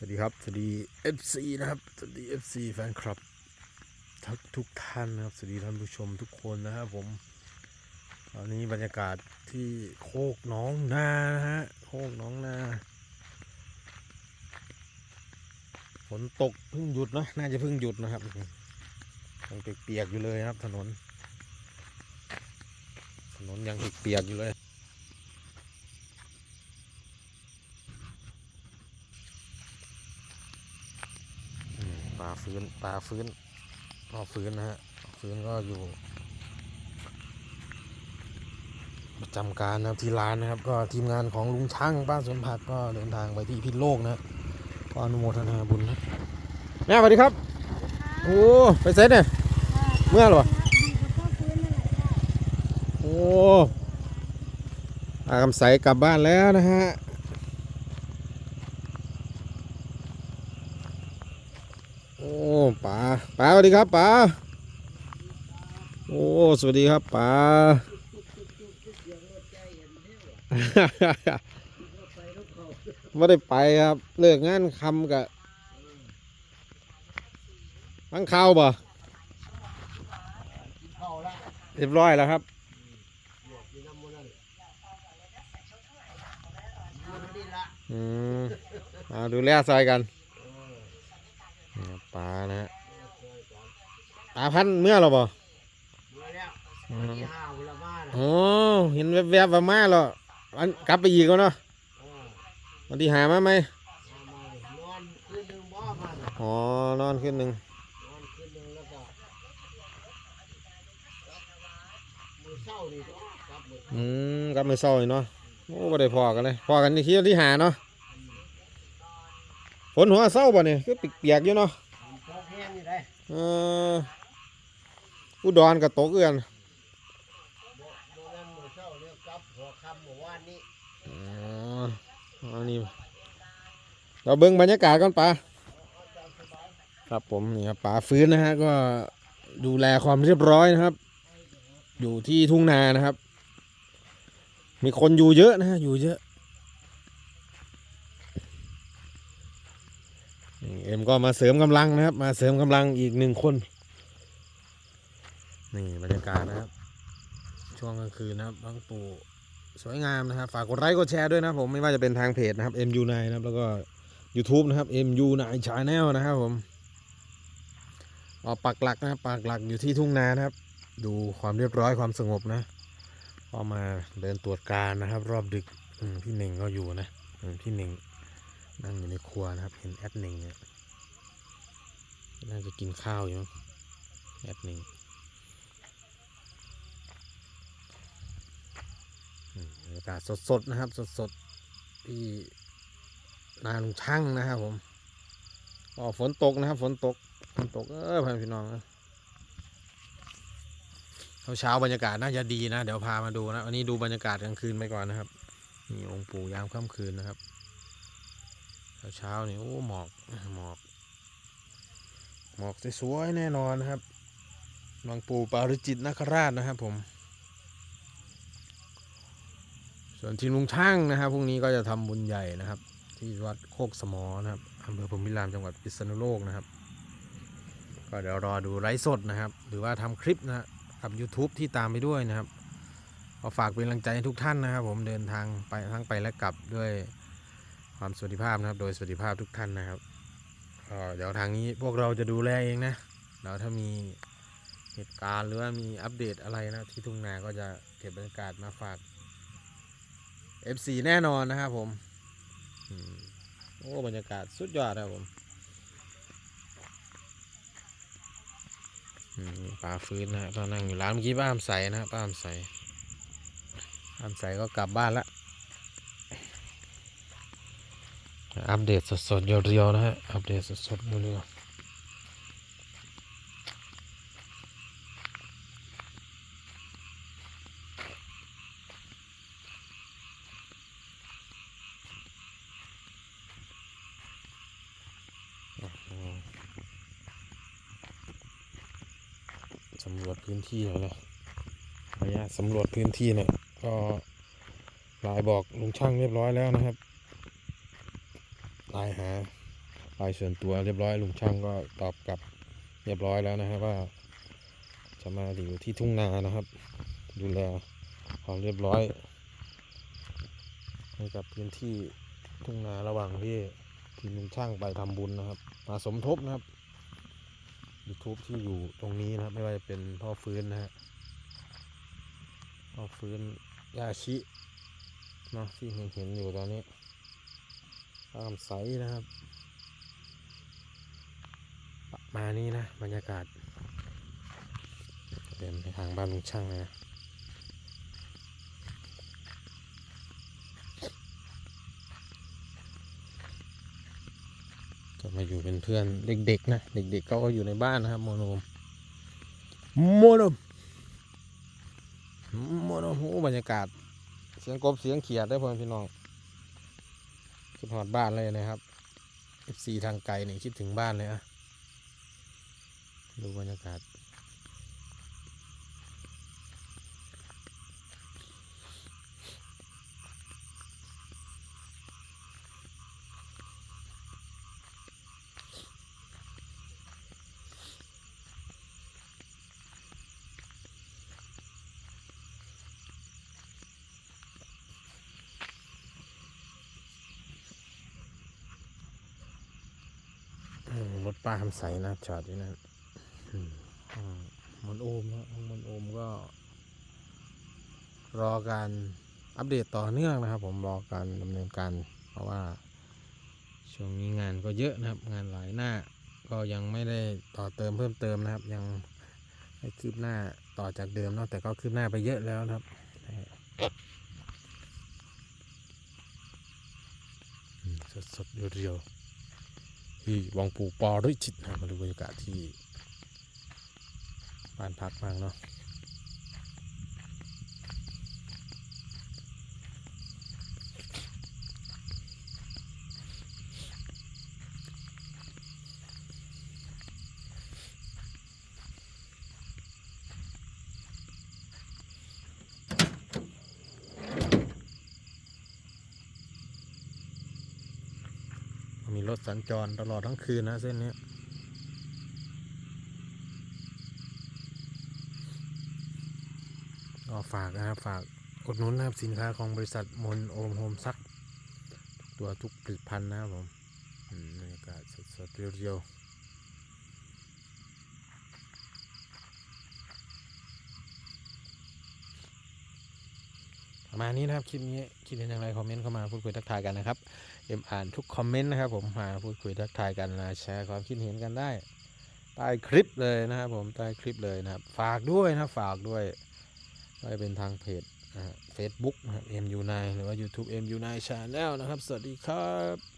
สวัสดีครับ สวัสดี FC นะครับ สวัสดี FC แฟนคลับทุกทุกท่านนะครับ สวัสดีท่านผู้ชมทุกคนนะครับผม ตอนนี้บรรยากาศที่โคกน้องนานะฮะ โคกน้องนา ฝนตกเพิ่งหยุดเนอะน่าจะเพิ่งหยุดนะครับยังเปียกๆอยู่เลยครับ ถนน ถนนยังเปียกๆอยู่เลย ปลาฟื้นปลาฟื้นปลาฟื้นนะฮะฟื้นก็อยู่ ประจำการนะครับที่ร้านนะครับ ก็ทีมงานของลุงช่างบ้านสวนผักก็เดินทางไปที่พิษณุโลกนะก็อนุโมทนาบุญนะแม่สวัสดีครับโอ้ไปเซตเนี่ยเมื่อเหรอโอ้อากำใสกลับบ้านแล้วนะฮะ โอ้ป๋าป๋าสวัสดีครับป๋าโอ้สวัสดีครับป๋าไม่ได้ไปครับเลิกงานคำกับบังข่าวบ่เรียบร้อยแล้วครับอืมาดูแลซอยกัน ปลานะฮะปลาพันธุ์เมื่อหรอบ่อืมโอ้เห็นแวบๆว่ามาแล้วอันกลับไปอีกแล้วเนาะวันที่หามาไหมนอนคืนหนึ่งบ่มันอ๋อนอนขึ้นหนึ่งนอนคืนหนึ่งแล้วก็มือเศร้านี่ก็กลับมืออืมกลับมือเศร้าอีกเนาะโอ้บ่ได้พอกันเลยพอกันในที่วันที่หาเนาะฝนหัวเศร้าบ่เนี่ยคือเปียกๆอยู่เนาะ ตกแห้งนี่ได้เอออุดรกับตกเอือนบ่บ่แม่นมือเศร้าเรียกกลับหัวค่ำเมื่อวานนี้อ๋ออันนี้เราเบิ่งบรรยากาศก่อนปะครับผมนี่ครับป่าฟื้นนะฮะก็ดูแลความเรียบร้อยนะครับ อยู่ที่ทุ่งนานะครับ มีคนอยู่เยอะนะฮะอยู่เยอะ เอ็มก็มาเสริมกำลังนะครับ มาเสริมกำลังอีกหนึ่งคน นี่บรรยากาศนะครับ ช่วงกลางคืนนะครับบางปูสวยงามนะครับฝากกดไลค์กดแชร์ด้วยนะผมไม่ว่าจะเป็นทางเพจนะครับ MU9 นะครับแล้วก็ YouTube นะครับ MU9 Channel นะครับผมออกปักหลักนะปักหลักอยู่ที่ทุ่งนานะครับ ดูความเรียบร้อยความสงบนะก็มาเดินตรวจการนะครับ รอบดึกพี่เน่งก็อยู่นะพี่เน่งนั่งอยู่ในครัวนะครับ เห็นแอดเน่งเนี่ย น่าจะกินข้าวอยู่แอดเน่งอืมบรรยากาศสดๆนะครับ สดๆที่นาลุงช่างนะครับผมอ๋อฝนตกนะครับ ฝนตกฝนตกเออพี่น้องนะเช้าเช้าบรรยากาศน่าจะดีนะ เดี๋ยวพามาดูนะวันนี้ดูบรรยากาศกลางคืนไปก่อนนะครับนี่องค์ปู่ยามค่ำคืนนะครับ เช้าเช้านี่โอ้หมอกหมอก หมอกสวยๆแน่นอนนะครับบางปู่ปาริจิตนคราชนะครับผม ส่วนทีมลุงช่างนะครับพรุ่งนี้ก็จะทำบุญใหญ่นะครับ ที่วัดโคกสมอนะครับอำเภอพรหมวิรามจังหวัดพิษณุโลกนะครับ ก็เดี๋ยวรอดูไลฟ์สดนะครับ หรือว่าทำคลิปนะฮะกับ YouTube ที่ตามไปด้วยนะครับก็ฝากเป็นกำลังใจให้ทุกท่านนะครับ ผมเดินทางไปทั้งไปและกลับด้วยความสวัสดิภาพนะครับ โดยสวัสดิภาพทุกท่านนะครับ ก็เดี๋ยวทางนี้พวกเราจะดูแลเองนะแล้วถ้ามีเหตุการณ์หรือว่ามีอัปเดตอะไรนะที่ทุ่งนาก็จะเก็บบรรยากาศมาฝาก FC แน่นอนนะครับผมโอ้บรรยากาศสุดยอดนะครับผมปลาฟื้นนะฮะก็นั่งอยู่ร้านเมื่อกี้ป้าอำใสนะป้าอำใสป้าอำใสก็กลับบ้านละ อัปเดตสดๆเรียวๆนะฮะ อัปเดตสดๆเรียวๆสำรวจพื้นที่หน่อยนะขออนุญาตสำรวจพื้นที่หน่อยก็ลายบอกลุงช่างเรียบร้อยแล้วนะครับ ไลายหาไลน์ส่วนตัวเรียบร้อยลุงช่างก็ตอบกลับเรียบร้อยแล้วนะครับว่า จะมาอยู่ที่ทุ่งนานะครับ ดูแลความเรียบร้อยให้กับพื้นที่ทุ่งนาระหว่างที่ทีมลุงช่างไปทำบุญนะครับ มาสมทบนะครับ YouTube ที่อยู่ตรงนี้นะครับ ไม่ว่าจะเป็นพ่อฟื้นนะฮะพ่อฟื้นยาชิเนาะที่เห็นเห็นอยู่ตอนนี้ ตามใสนะครับ ประมาณนี้นะ บรรยากาศเดินไปทางบ้านลุงช่างเลยนะจะมาอยู่เป็นเพื่อนเด็กๆนะ เด็กๆก็อยู่ในบ้านนะครับ โมโนมโมโนมโมโนมโอ้บรรยากาศ เสียงกบเสียงเขียดได้พ่อพี่น้อง คิดหอดบ้านเลยนะครับ FC ทางไกลนี่คิดถึงบ้านเลยอะดูบรรยากาศ ป้าคำใสนะจอดอยู่นั่นมันโอมนะมันโอมก็ รอการอัปเดตต่อเนื่องนะครับ ผมรอการดำเนินการ เพราะว่าช่วงนี้งานก็เยอะนะครับ งานหลายหน้า ก็ยังไม่ได้ต่อเติมเพิ่มเติมนะครับ ยังไม่คืบหน้าต่อจากเดิมนะแต่ก็คืบหน้าไปเยอะแล้วนะครับสดสดๆเรียวๆ ที่วังปูปอริจิตนะมาดูบรรยากาศที่บ้านพักบ้างเนาะ มีรถสัญจรตลอดทั้งคืนนะเส้นนี้ก็ฝากนะครับฝากอุดหนุนนะครับสินค้าของบริษัทมนโอมโฮมซักทุกตัวทุกผลิตภัณฑ์นะครับผมอืมบรรยากาศสดๆเรียวๆประมาณนี้นะครับ คลิปนี้ คิดเห็นอย่างไร คอมเมนต์เข้ามาพูดคุยทักทายกันนะครับ เอ็มอ่านทุกคอมเมนต์นะครับผมมาพูดคุยทักทายกันนะแชร์ความคิดเห็นกันได้ใต้คลิปเลยนะครับผมใต้คลิปเลยนะครับฝากด้วยนะฝากด้วยไม่เป็นทางเพจเฟซบุ๊กนะครับ MU9 หรือว่า YouTube MU9 Channel นะครับ สวัสดีครับ